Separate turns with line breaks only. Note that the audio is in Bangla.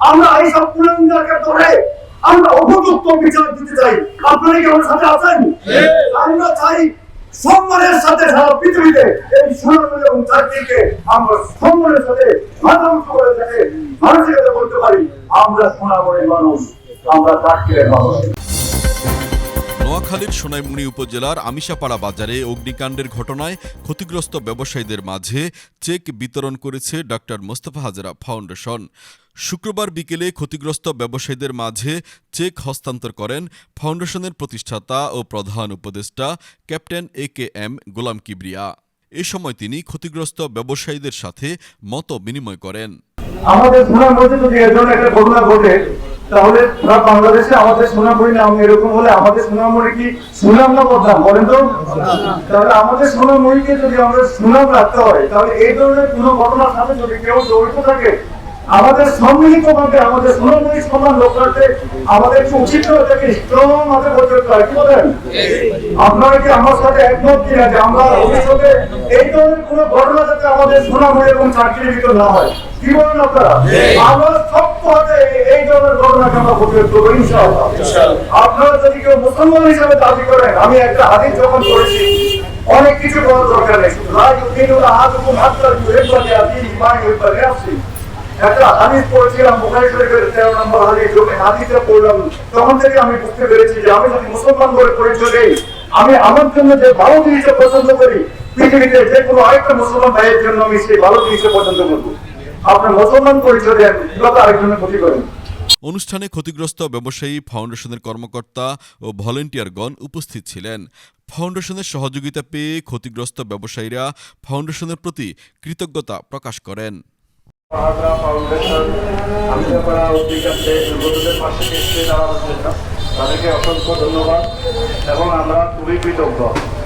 আমরা এইসব কুলাঙ্গাকে ধরে আমরা উপযুক্ত বিচার দিতে চাই। আপনারা কি আমার সাথে আছেন? আমরা চাই সম্মানের সাথে সারা পৃথিবীতে এই সোনামণি এবং চাকরিকে আমরা সম্মানের সাথে মাথা করে দেখে মানুষের পারি। আমরা সোনামণির মানুষ আমরা চাকরির মানুষ।
নোয়াখালীর সোনাইমুড়ি উপজেলার আমিষাপাড়া বাজারে অগ্নিকাণ্ডের ঘটনায় ক্ষতিগ্রস্ত ব্যবসায়ীদের মাঝে চেক বিতরণ করেছে ডক্টর মোস্তফা হাজরা ফাউন্ডেশন। শুক্রবার বিকেলে ক্ষতিগ্রস্ত ব্যবসায়ীদের মাঝে চেক হস্তান্তর করেন ফাউন্ডেশনের প্রতিষ্ঠাতা ও প্রধান উপদেষ্টা captain A K M Golam Kibria. এ সময় তিনি ক্ষতিগ্রস্ত ব্যবসায়ীদের সাথে মত বিনিময় করেন।
আমাদের ঘটনা ঘটে তাহলে পুরা বাংলাদেশে আমাদের সোনামণি নাম এরকম হলে আমাদের সোনামণি কি সুনাম না বদনাম, বলেন তো? তাহলে আমাদের সোনামণিকে যদি আমরা সুনাম রাখতে হয়, তাহলে এই ধরনের কোনো ঘটনার সাথে যদি কেউ জড়িত থাকে আমাদের সম্মিলিত ভাবে আমাদের সোনামণি সমান লোক রাখতে আমাদের উচিত স্ট্রং আমাদের বলতে হয় কি বলেন? আপনারা কি আমার সাথে একমত কিনা যে আমরা ভবিষ্যতে এই ধরনের কোনো ঘটনা যাতে আমাদের সোনামণি এবং চাকরির ভিতর না হয়? কি বলেন আপনারা? আমরা শক্ত হাতে এই- ধরনের ঘটনাকে আমরা প্রতিরোধ করব ইনশাআল্লাহ। আপনারা যদি কেউ মুসলমান হিসাবে দাবি করেন আমি একটা হাদিস যখন পড়েছি অনেক কিছু বলার দরকার নেই। রাজ উদ্দিনুল আহাদুকুম হাত্তা ইউহিব্বা আবিহি মা ইউহিব্বা লিনাফসিহি একটা হাদিস পড়েছিলাম বুখারী 13 নম্বর হাদিস যখন হাদিসটা পড়লাম। তখন থেকে আমি বুঝতে পেরেছি যে আমি যদি মুসলমান বলে পরিচয় দেই আমি আমার জন্য যে ভালো জিনিসটা পছন্দ করি, পৃথিবীতে যে কোনো আরেকটা মুসলমান ভাইয়ের জন্য আমি সেই ভালো জিনিসটা পছন্দ করব। আপনার মুসলমান পরিচয় দেন আরেকজনের ক্ষতি করেন।
অনুষ্ঠানে ক্ষতিগ্রস্ত ব্যবসায়ী, ফাউন্ডেশনের কর্মকর্তা ও ভলেন্টিয়ারগণ উপস্থিত ছিলেন। ফাউন্ডেশনের সহযোগিতা পেয়ে ক্ষতিগ্রস্ত ব্যবসায়ীরা ফাউন্ডেশনের প্রতি কৃতজ্ঞতা প্রকাশ করেন।
ফাউন্ডেশন আমিরাপাড়া অগ্নিকাণ্ডে দুর্গতদের পাশে এসে দাঁড়ানোর জন্য তাদেরকে অসংখ্য ধন্যবাদ এবং আমরা খুবই কৃতজ্ঞ।